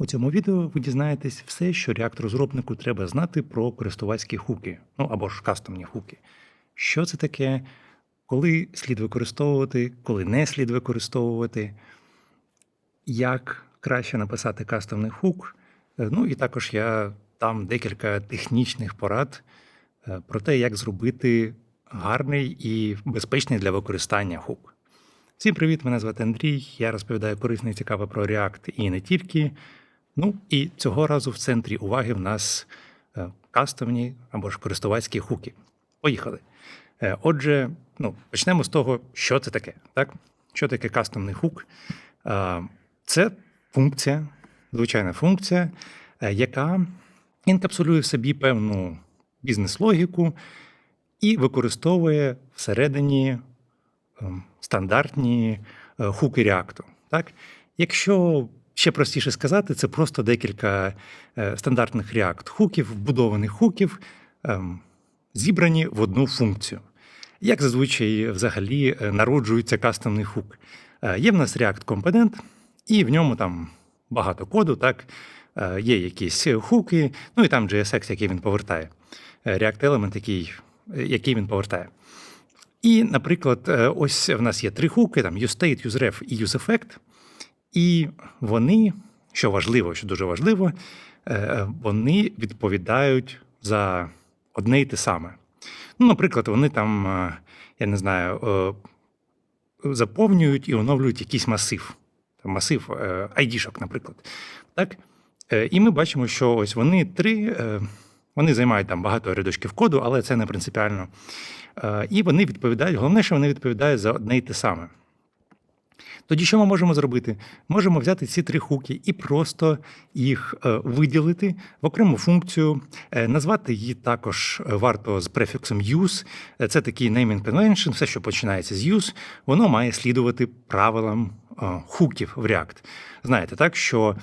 У цьому відео ви дізнаєтесь все, що React-розробнику треба знати про користувацькі хуки, ну або ж кастомні хуки. Що це таке, коли слід використовувати, коли не слід використовувати, як краще написати кастомний хук. Е, Ну і також я дам декілька технічних порад е, про те, як зробити гарний і безпечний для використання хук. Всім привіт! Мене звати Андрій. Я розповідаю корисне і цікаве про React і не тільки. Ну і цього разу в центрі уваги в нас е, кастомні або ж користувацькі хуки. Поїхали. Е, Отже, ну, почнемо з того, що це таке. Так? Що таке кастомний хук? Це функція, звичайна функція, е, яка інкапсулює в собі певну бізнес-логіку і використовує всередині ем, стандартні хуки React. Так? Якщо ще простіше сказати, це просто декілька е, стандартних React хуків, вбудованих хуків, ем, зібрані в одну функцію. Як зазвичай взагалі е, народжується кастомний хук? Е, Є в нас React компонент, і в ньому там багато коду, так? Є якісь хуки, ну і там JSX, який він повертає. React Element, який, який він повертає. І, наприклад, ось в нас є три хуки: там useState, useRef і useEffect. І вони, що важливо, що дуже важливо, е, вони відповідають за одне й те саме. Ну, наприклад, вони там, е, я не знаю, е, заповнюють і оновлюють якийсь масив. Там масив е, ID-шок, наприклад. Так? Е, І ми бачимо, що ось вони три, е, вони займають там багато рядочків коду, але це не принципіально. Е, І вони відповідають, головне, що вони відповідають за одне й те саме. Тоді що ми можемо зробити? Можемо взяти ці три хуки і просто їх е, виділити в окрему функцію, Е, назвати її також е, варто з префіксом use. Це такий naming convention, все, що починається з use, воно має слідувати правилам хуків в React. Знаєте, так що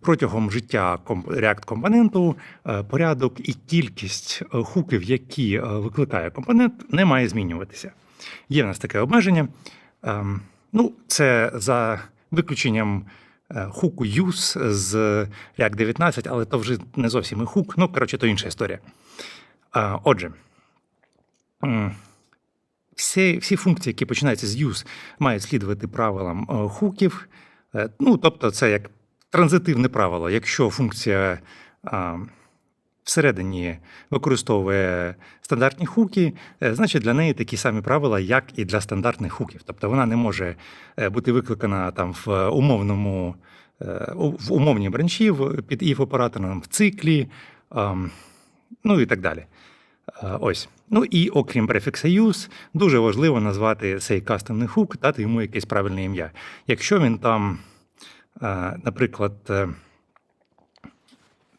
протягом життя React компоненту порядок і кількість хуків, які викликає компонент, не має змінюватися. Є в нас таке обмеження. Ну, це за виключенням е, хуку use з React 19, але то вже не зовсім і хук. Ну, коротше, то інша історія. Отже, всі, всі функції, які починаються з use, мають слідувати правилам е, хуків. Е, Ну, тобто, це як транзитивне правило. Якщо функція всередині використовує стандартні хуки, е, значить для неї такі самі правила, як і для стандартних хуків. Тобто вона не може е, бути викликана там в умовному е, в умовній бранчі під if оператором в циклі, ну і так далі. Ось. Ну і окрім префікса use, дуже важливо назвати цей кастомний хук, дати йому якесь правильне ім'я. Якщо він там, наприклад,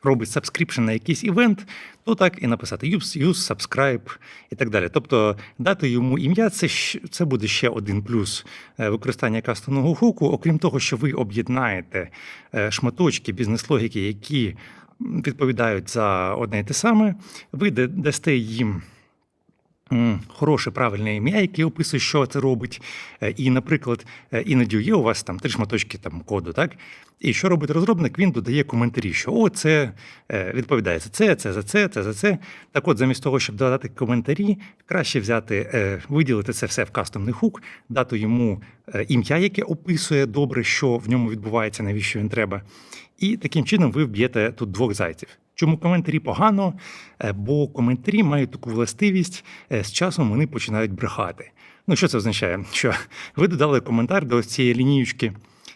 робить сабскріпшн на якийсь івент, то так і написати use, use, subscribe і так далі. Тобто дати йому ім'я це, це буде ще один плюс е, використання кастомного хуку. Окрім того, що ви об'єднаєте е, шматочки бізнес-логіки, які відповідають за одне і те саме, ви да- дасте їм. Хороше правильне ім'я, яке описує, що це робить. Е, І, наприклад, е, іноді є у вас там три шматочки там, коду, так? І що робить розробник? Він додає коментарі, що о, це е, відповідає за це, це за це, це за це. Так от, замість того, щоб додати коментарі, краще взяти, виділити це все в кастомний хук, дати йому ім'я, яке описує добре, що в ньому відбувається, навіщо він треба. І таким чином ви вб'єте тут двох зайців. Чому коментарі погано? Е, Бо коментарі мають таку властивість, е, з часом вони починають брехати. Ну, що це означає? Що ви додали коментар до цієї лініючки,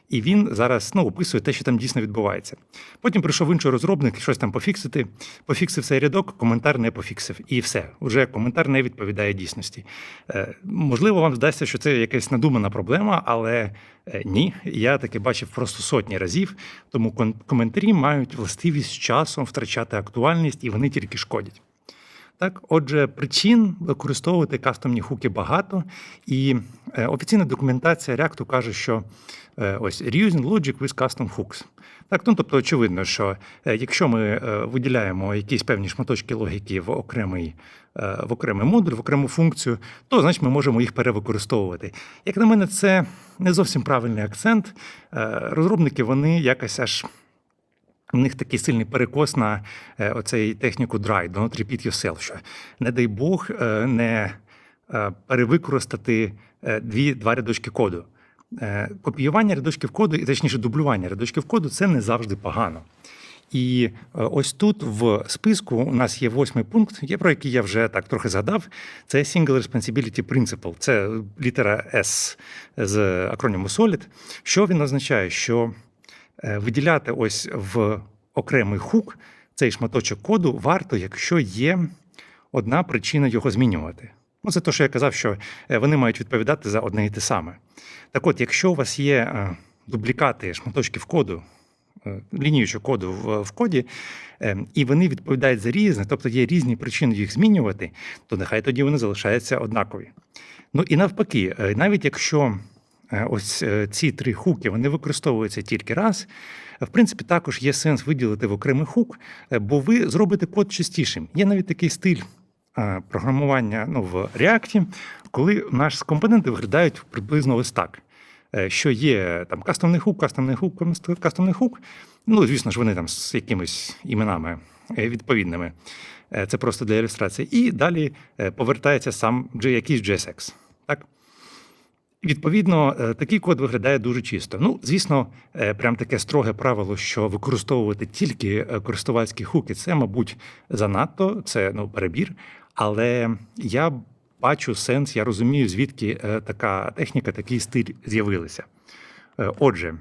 і він зараз ну, описує те, що там дійсно відбувається. Потім прийшов інший розробник, щось там пофіксити, пофіксив цей рядок, коментар не пофіксив. І все. Уже коментар не відповідає дійсності. Е, можливо, вам здасться, що це якась надумана проблема, але е, ні, я таке бачив просто сотні разів. Тому коментарі мають властивість з часом втрачати актуальність, і вони тільки шкодять. Так, отже, причин використовувати кастомні хуки багато, і е, офіційна документація React каже, що е, ось reusing logic with custom hooks. Так, ну тобто, очевидно, що е, якщо ми виділяємо якісь певні шматочки логіки в окремий, в окремий модуль, в окрему функцію, то значить ми можемо їх перевикористовувати. Як на мене, це не зовсім правильний акцент. Розробники вони якось аж в них такий сильний перекос на е, оцей техніку dry, don't repeat yourself, що не дай Бог е, не е, перевикористати дві, два рядочки коду. Копіювання рядочків коду, і точніше дублювання рядочків коду це не завжди погано. І ось тут в списку у нас є восьмий пункт, є про який я вже так трохи згадав. Це Single Responsibility Principle. Це літера S з акроніму SOLID. Що він означає? Що виділяти ось в окремий хук цей шматочок коду варто, якщо є одна причина його змінювати. Ну, це те, що я казав, що е, вони мають відповідати за одне і те саме. Так от, якщо у вас є е, дублікати шматочків коду, е, лініючого коду в, коді, е, і вони відповідають за різне, тобто є різні причини їх змінювати, то нехай тоді вони залишаються однакові. Ну і навпаки, е, навіть якщо е, ось е, ці три хуки вони використовуються тільки раз, в принципі, також є сенс виділити в окремий хук, е, бо ви зробите код чистішим. Є навіть такий стиль е, програмування ну, в React, коли наші компоненти виглядають приблизно ось так. Е, Що є там кастомний хук, кастомний хук, кастомний хук. Ну, звісно ж, вони там з якимись іменами е, відповідними. Е, Це просто для ілюстрації. І далі е, повертається сам якийсь JSX. Так? Відповідно, е, такий код виглядає дуже чисто. Ну, звісно, е, прям таке строге правило, що використовувати тільки е, користувацькі хуки, це, мабуть, занадто, це ну, перебір. Але я бачу сенс, я розумію, звідки така техніка, такий стиль з'явилися. Отже,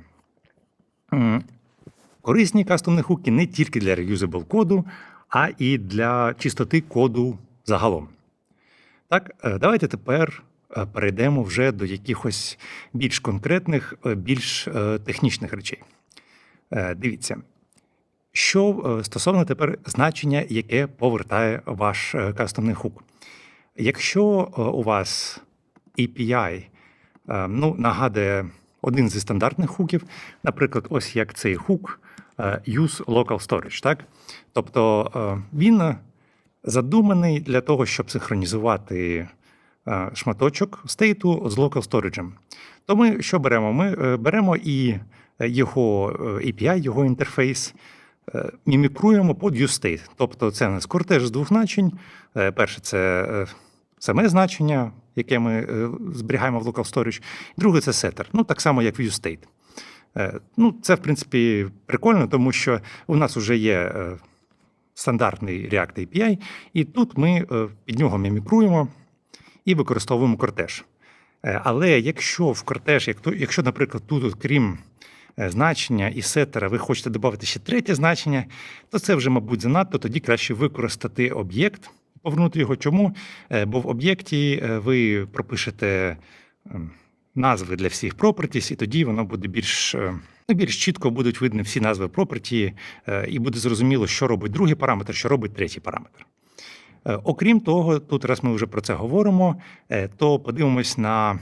корисні кастомні хуки не тільки для reusable коду, а і для чистоти коду загалом. Так, давайте тепер перейдемо вже до якихось більш конкретних, е, більш е, технічних речей. Е, Дивіться, що е, стосовно тепер значення, яке повертає ваш е, кастомний хук. Якщо е, у вас API е, ну, нагадує один зі стандартних хуків, наприклад, ось як цей хук е, Use Local Storage. Так? Тобто е, він задуманий для того, щоб синхронізувати е, шматочок стейту з local storage. То ми що беремо? Ми е, беремо і його е, API, його інтерфейс, е, мімікруємо під useState. Тобто це у кортеж з двох значень. Е, Перше це е, саме значення, яке ми е, зберігаємо в local storage. Друге це setter. Ну, так само, як в useState. Е, Ну, це, в принципі, прикольно, тому що у нас вже є е, стандартний React API, і тут ми е, під нього мімікруємо і використовуємо кортеж. Е, Але якщо в кортеж, якщо, наприклад, тут, крім е, значення і сетера, ви хочете додати ще третє значення, то це вже, мабуть, занадто. Тоді краще використати об'єкт, повернути його. Чому? Е, Бо в об'єкті ви пропишете ем, назви для всіх properties, і тоді воно буде більш, ну, більш чітко будуть видні всі назви property, і буде зрозуміло, що робить другий параметр, що робить третій параметр. Е, Окрім того, тут раз ми вже про це говоримо, е, то подивимось на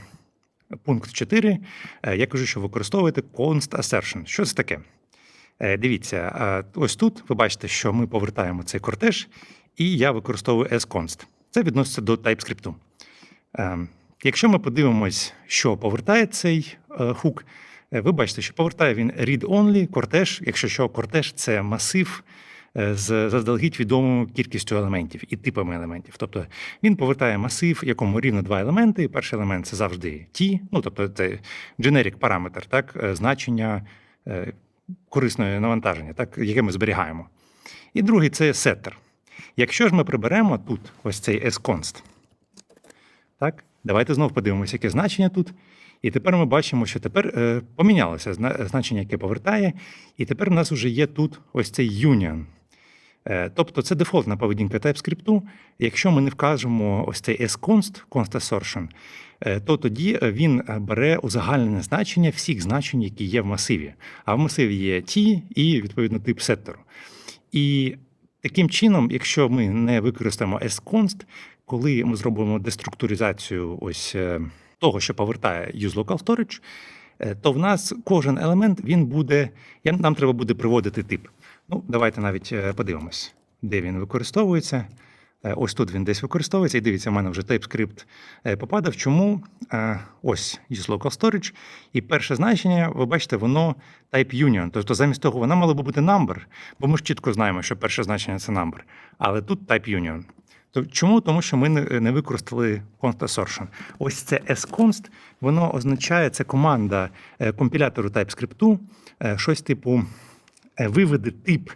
пункт 4. Е, Я кажу, що використовуєте const assertion. Що це таке? Дивіться, ось тут ви бачите, що ми повертаємо цей кортеж, і я використовую sconst. Це відноситься до TypeScript. Якщо ми подивимось, що повертає цей хук, ви бачите, що повертає він read-only, кортеж, якщо що, кортеж це масив з заздалегідь відомою кількістю елементів і типами елементів. Тобто він повертає масив, якому рівно два елементи. Перший елемент це завжди T, ну тобто це generic параметр, так, е, значення е, корисної навантаження, так, яке ми зберігаємо. І другий це setter. Якщо ж ми приберемо тут ось цей sconst, так, давайте знову подивимося, яке значення тут. І тепер ми бачимо, що тепер е, помінялося значення, яке повертає, і тепер в нас вже є тут ось цей union. Е, тобто це дефолтна поведінка TypeScript. Якщо ми не вкажемо ось цей sconst, const assertion, е, то тоді е, він бере узагальнене значення всіх значень, які є в масиві. А в масиві є T і, відповідно, тип сеттеру. І таким чином, якщо ми не використаємо sconst, коли ми зробимо деструктуризацію ось того, що повертає use local storage, то в нас кожен елемент він буде. Нам треба буде приводити тип. Ну, давайте навіть е, подивимось, де він використовується. Е, Ось тут він десь використовується. І дивіться, в мене вже TypeScript е, попадав. Чому? Ось use local storage. І перше значення, ви бачите, воно type union. Тобто замість того, вона мала би бути number, бо ми ж чітко знаємо, що перше значення це number. Але тут type union. То чому? Тому що ми не, використали const assertion. Ось це sconst, воно означає, це команда компілятору TypeScript, щось типу е, виведи тип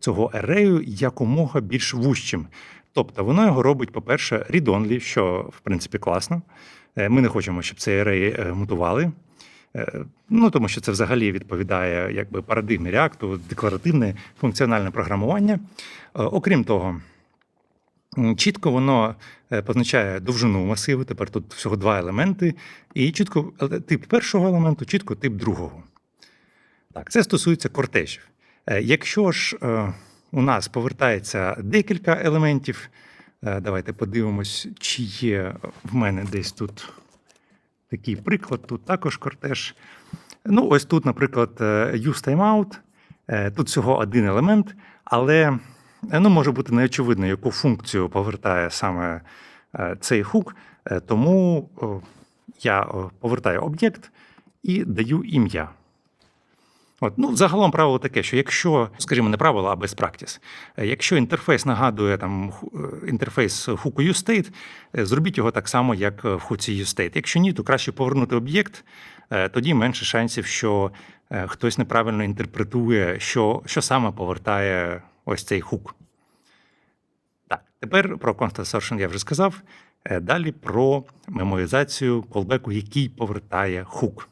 цього ерею якомога більш вущим. Тобто воно його робить, по-перше, read-only, що в принципі класно. Е, Ми не хочемо, щоб цей арей е, мутували. Ну, тому що це взагалі відповідає якби парадигмі React, декларативне функціональне програмування. Окрім того, чітко воно позначає довжину масиву. Тепер тут всього два елементи, і чітко тип першого елементу, чітко тип другого. Так, це стосується кортежів. Е, Якщо ж е, у нас повертається декілька елементів, е, давайте подивимось, чи є в мене десь тут такий приклад, тут також кортеж. Ну, ось тут, наприклад, use timeout. Тут всього один елемент, але ну, може бути неочевидно, яку функцію повертає саме цей хук. Тому я повертаю об'єкт і даю ім'я. От, ну, загалом правило таке, що якщо, скажімо, не правило, а без практис, якщо інтерфейс нагадує там е, інтерфейс хуку useState, е, зробіть його так само, як е, в хуці useState. Якщо ні, то краще повернути об'єкт, тоді менше шансів, що хтось неправильно інтерпретує, що, що саме повертає ось цей хук. Так, тепер про Constant Assertion я вже сказав. Далі про меморизацію колбеку, який повертає хук.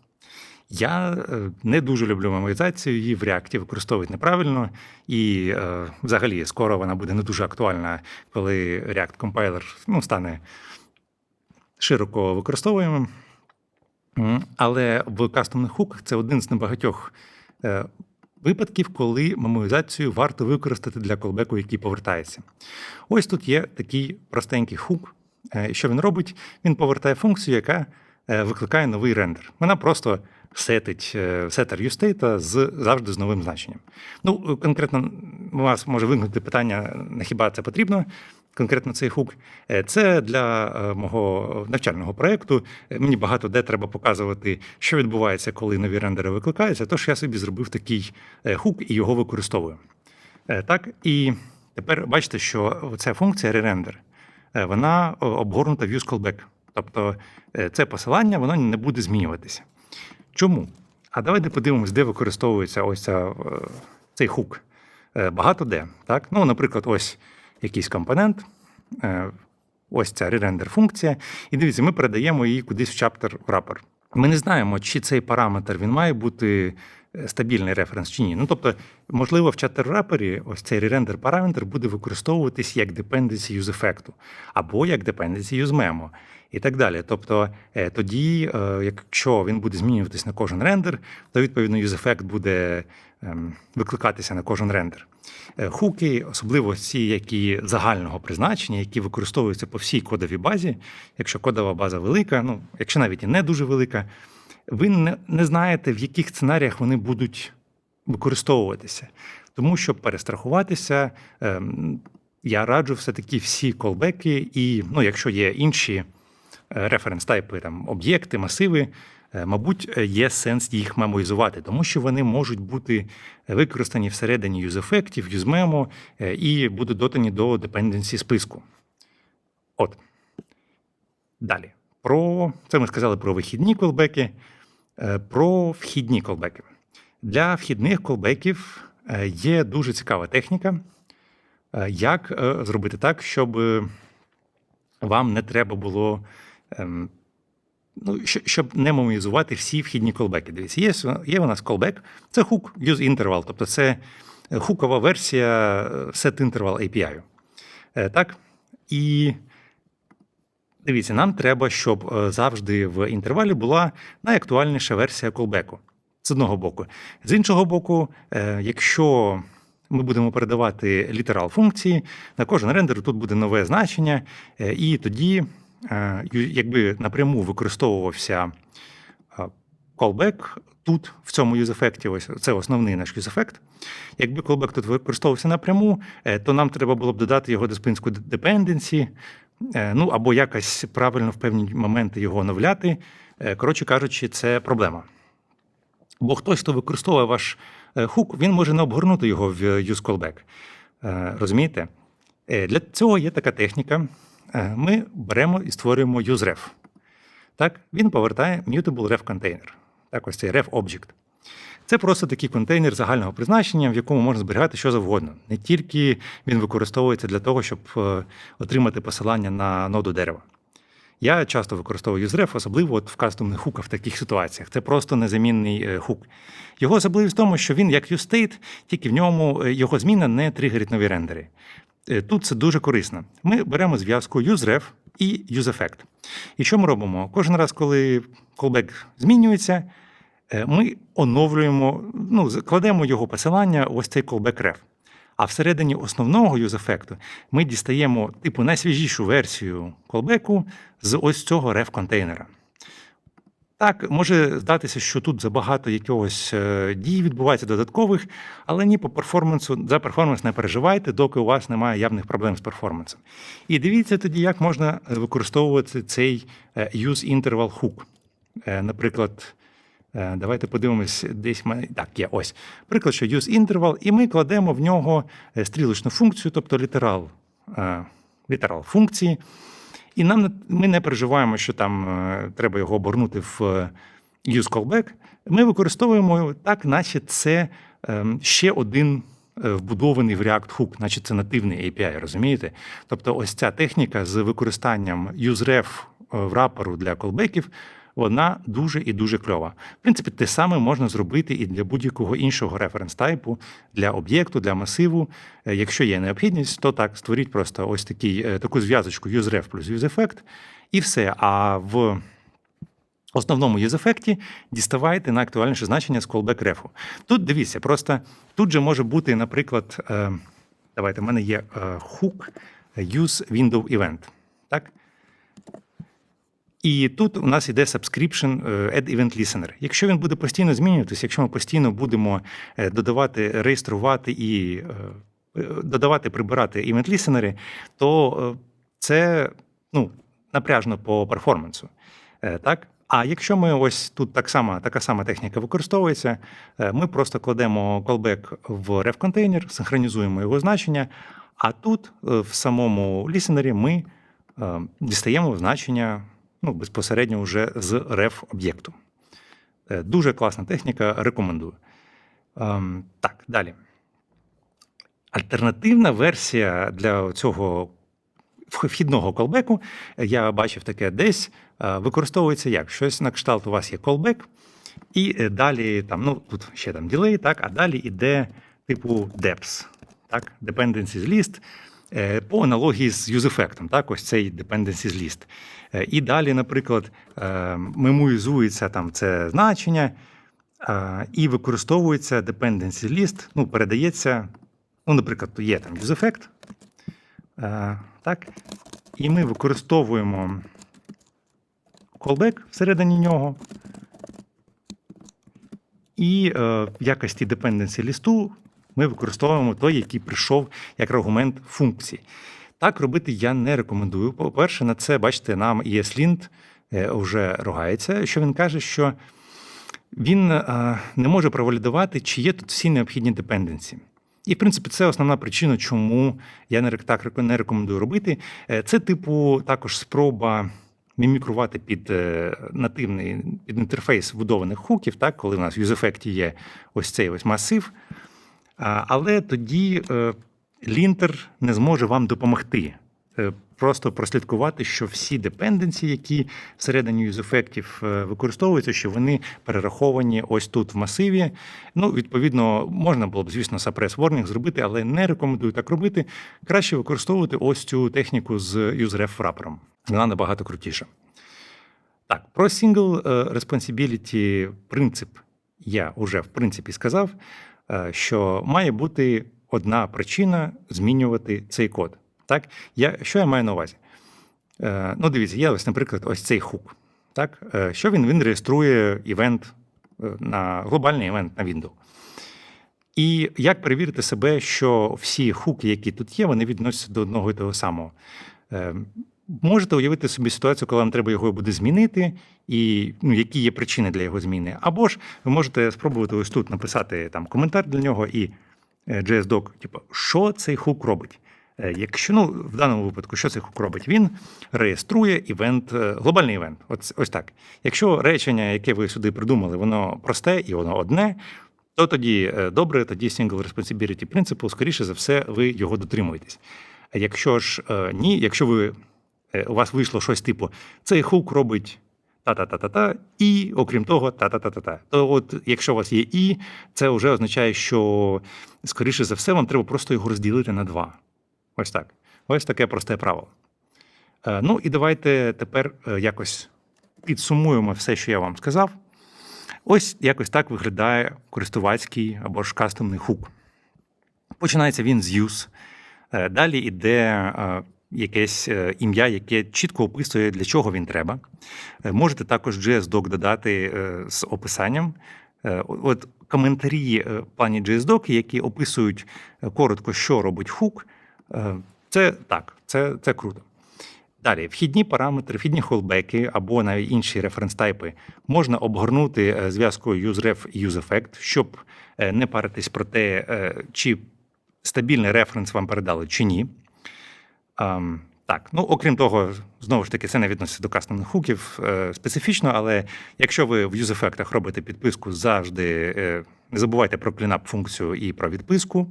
Я е, не дуже люблю меморизацію, її в React використовують неправильно, і е, взагалі скоро вона буде не дуже актуальна, коли React Compiler ну, стане широко використовуємим. Але в кастомних хуках це один з небагатьох е, випадків, коли меморизацію варто використати для колбеку, який повертається. Ось тут є такий простенький хук. Е, Що він робить? Він повертає функцію, яка е, викликає новий рендер. Вона просто сетить е, сетер юстейта з завжди з новим значенням. Ну, е, конкретно у вас може виникнути питання, на хіба це потрібно? Конкретно цей хук. Е, Це для мого навчального проєкту. Мені багато де треба показувати, що відбувається, коли нові рендери викликаються. Тож я собі зробив такий хук і його використовую. Так, і тепер бачите, що ця функція е, вона обгорнута use callback. Тобто це посилання воно не буде змінюватися. Чому? А давайте подивимось, де використовується ось ця, е, цей хук. Е, Багато де. Так? Ну, наприклад, ось якийсь компонент, е, ось ця re-render функція. І дивіться, ми передаємо її кудись в чаптер, в рапор. Ми не знаємо, чи цей параметр він має бути стабільний референс чи ні. Ну, тобто, можливо, в wrapper ось цей re-render параметр буде використовуватись як dependency use ефекту, або як dependency use memo, і так далі. Тобто, е, тоді, е, якщо він буде змінюватись на кожен рендер, то відповідно use ефект буде ем, викликатися на кожен рендер. Е, Хуки, особливо ці, які загального призначення, які використовуються по всій кодовій базі. Якщо кодова база велика, ну якщо навіть і не дуже велика, ви не, не знаєте, в яких сценаріях вони будуть використовуватися. Тому щоб перестрахуватися, ем, я раджу все-таки всі колбеки, і ну, якщо є інші референс-тайпи, там об'єкти, масиви, е, мабуть, е, є сенс їх мемоїзувати, тому що вони можуть бути використані всередині юз-ефектів, юз-мемо е, і будуть додані до депенденсі списку. От. Далі. Про це ми сказали про вихідні колбеки, е, про вхідні колбеки. Для вхідних колбеків е, є дуже цікава техніка, е, як е, зробити так, щоб е, вам не треба було. ем, Ну, щоб не мемоїзувати всі вхідні колбеки. Дивіться, є, є у нас колбек, це хук use interval, тобто це е, хукова версія е, set interval API. Е, Так? І дивіться, нам треба, щоб е, завжди в інтервалі була найактуальніша версія колбеку. З одного боку. З іншого боку, е, якщо ми будемо передавати літерал функції, на кожен рендер тут буде нове значення, е, і тоді, якби напряму використовувався callback, тут, в цьому юзефекті, ось це основний наш юзефект. Якби callback тут використовувався напряму, то нам треба було б додати його диспинську dependency, е, ну або якось правильно в певні моменти його оновляти. Е, Коротше кажучи, це проблема. Бо хтось, хто використовує ваш е, хук, він може не обгорнути його в use callback. Е, Розумієте? Е, Для цього є така техніка. Е, Ми беремо і створюємо useRef. Так, він повертає mutable ref контейнер. Так, ось цей ref object. Це просто такий контейнер загального призначення, в якому можна зберігати що завгодно. Не тільки він використовується для того, щоб е, отримати посилання на ноду дерева. Я часто використовую useRef, особливо от в кастомних хуках в таких ситуаціях. Це просто незамінний е, хук. Його особливість в тому, що він як useState, тільки в ньому е, його зміна не тригерить нові рендери. Тут це дуже корисно. Ми беремо зв'язку useRef і useEffect. І що ми робимо? Кожен раз, коли callback змінюється, ми оновлюємо, ну, кладемо його посилання, ось цей callback ref. А всередині основного юзефекту ми дістаємо типу найсвіжішу версію колбеку з ось цього ref контейнера. Так, може здатися, що тут забагато якогось е, дій відбувається додаткових, але ні по перформансу, за перформанс не переживайте, доки у вас немає явних проблем з перформансом. І дивіться тоді, як можна е, використовувати цей е, use interval hook. Е, Наприклад, е, давайте подивимось, десь мене так, є ось. Приклад, що use interval, і ми кладемо в нього е, стрілочну функцію, тобто літерал, е, літерал функції. І нам ми не переживаємо, що там е, треба його обернути в е, use callback. Ми використовуємо так, наче це ще один е, вбудований в React Hook, наче це нативний API, розумієте? Тобто, ось ця техніка з використанням useRef е, в рапору для колбеків, вона дуже і дуже кльова. В принципі, те саме можна зробити і для будь-якого іншого референс-тайпу, для об'єкту, для масиву. Е, Якщо є необхідність, то так, створіть просто ось такий, е, таку зв'язочку useRef плюс useEffect, і все. А в основному юзефекті діставайте на актуальніше значення з callback рефу. Тут дивіться, просто тут же може бути, наприклад, е, давайте, в мене є hook use window event. Так? І тут у нас йде subscription е, add event listener. Якщо він буде постійно змінюватися, якщо ми постійно будемо е, додавати, реєструвати і е, додавати, прибирати event listener, то це ну, напряжно по перформансу. Так? А якщо ми ось тут так само, така сама техніка використовується, ми просто кладемо callback в ref-контейнер, синхронізуємо його значення, а тут в самому лісенері ми дістаємо значення ну, безпосередньо вже з ref об'єкту. Е, Дуже класна техніка, рекомендую. Ем, Так, далі. Альтернативна версія для цього вхідного колбеку, я бачив таке десь, е, використовується як? Щось на кшталт у вас є колбек, і е, далі там, ну, тут ще там ділей, так, а далі йде типу deps, так, dependencies list, е, по аналогії з юзефектом, так, ось цей dependencies list. Е, І далі, наприклад, е, мемуїзується там це значення, е, і використовується dependency list, ну, передається, ну, наприклад, є там Е, Так. І ми використовуємо callback всередині нього. І е, якості dependency лісту ми використовуємо той, який прийшов як аргумент функції. Так робити я не рекомендую. По-перше, на це, бачите, нам ESLint е, вже ругається, що він каже, що він е, не може провалідувати, чи є тут всі необхідні депенденсі. І, в принципі, це основна причина, чому я не так не рекомендую робити. Е, Це, типу, також спроба мімікрувати під нативний під інтерфейс вбудованих хуків, так, коли у нас в юзефекті є ось цей ось масив. Але тоді е, лінтер не зможе вам допомогти. Е, Просто прослідкувати, що всі депенденці, які всередині юзефектів використовуються, що вони перераховані ось тут в масиві. Ну, відповідно, можна було б, звісно, suppress warning зробити, але не рекомендую так робити. Краще використовувати ось цю техніку з useref wrapper. Вона набагато крутіша. Так, про single е, responsibility принцип я вже в принципі сказав, е, що має бути одна причина змінювати цей код. Так, я, що я маю на увазі? Е, Ну, дивіться, є ось, наприклад, ось цей хук. Так, Е, що він? Він реєструє івент е, на глобальний івент на Windows. І як перевірити себе, що всі хуки, які тут є, вони відносяться до одного і того самого. Е, Можете уявити собі ситуацію, коли вам треба його буде змінити, і ну, які є причини для його зміни. Або ж ви можете спробувати ось тут написати там коментар для нього і е, JSDoc, типу, що цей хук робить. Е, Якщо ну в даному випадку, що цей хук робить? Він реєструє івент, е, глобальний івент. Ось, ось так. Якщо речення, яке ви сюди придумали, воно просте і воно одне, то тоді добре, тоді Single Responsibility Principle, скоріше за все, ви його дотримуєтесь. А якщо ж ні, якщо ви у вас вийшло щось типу, цей хук робить та-та-та-та-та, і окрім того, та-та-та-та-та. То от якщо у вас є і, це вже означає, що скоріше за все, вам треба просто його розділити на два. Ось так. Ось таке просте правило. Е, Ну і давайте тепер е, якось підсумуємо все, що я вам сказав. Ось якось так виглядає користувацький або ж кастомний хук. Починається він з use. Е, Далі йде е, якесь е, ім'я, яке чітко описує, для чого він треба. Е, Можете також JSDoc додати е, з описанням. От коментарі в плані JSDoc, які описують коротко, що робить хук, це так, це, це круто. Далі, вхідні параметри, вхідні холбеки або навіть інші референс-тайпи можна обгорнути зв'язкою useRef і useEffect, щоб не паритись про те, чи стабільний референс вам передали чи ні. Ам, Так, ну окрім того, знову ж таки, це не відноситься до кастомних хуків е, специфічно, але якщо ви в юзефектах робите підписку, завжди е, не забувайте про клінап функцію і про відписку.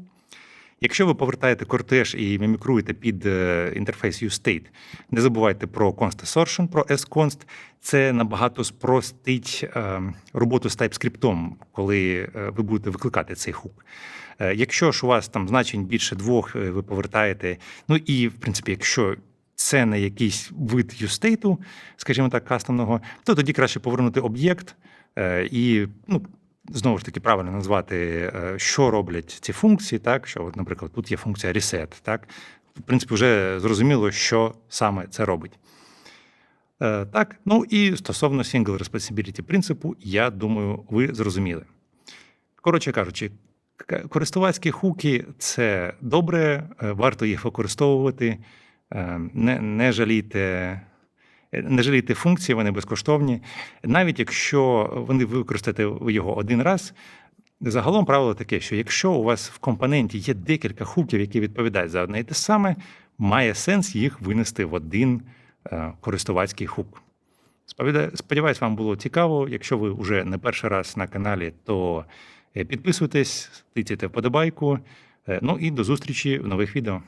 Якщо ви повертаєте кортеж і мімікруєте під е, інтерфейс useState, не забувайте про const assertion, про sconst. Це набагато спростить е, роботу з TypeScript, коли е, ви будете викликати цей хук. Е, Якщо ж у вас там значень більше двох, е, ви повертаєте. Ну і в принципі, якщо це не якийсь вид юстейту, скажімо так, кастомного, то тоді краще повернути об'єкт е, і ну. Знову ж таки, правильно назвати, що роблять ці функції, так що, от, наприклад, тут є функція reset, так в принципі, вже зрозуміло, що саме це робить. Так, ну і стосовно Single Responsibility принципу, я думаю, ви зрозуміли. Коротше кажучи, користувацькі хуки це добре, е, варто їх використовувати. Е, Не, не жалійте. е, Не жалійте функції, вони безкоштовні. Навіть якщо вони ви використаєте його один раз, загалом правило таке, що якщо у вас в компоненті є декілька хуків, які відповідають за одне і те саме, має сенс їх винести в один користувацький хук. Сподіваюсь, вам було цікаво. Якщо ви вже не перший раз на каналі, то підписуйтесь, тицяйте вподобайку. Е, Ну і до зустрічі в нових відео.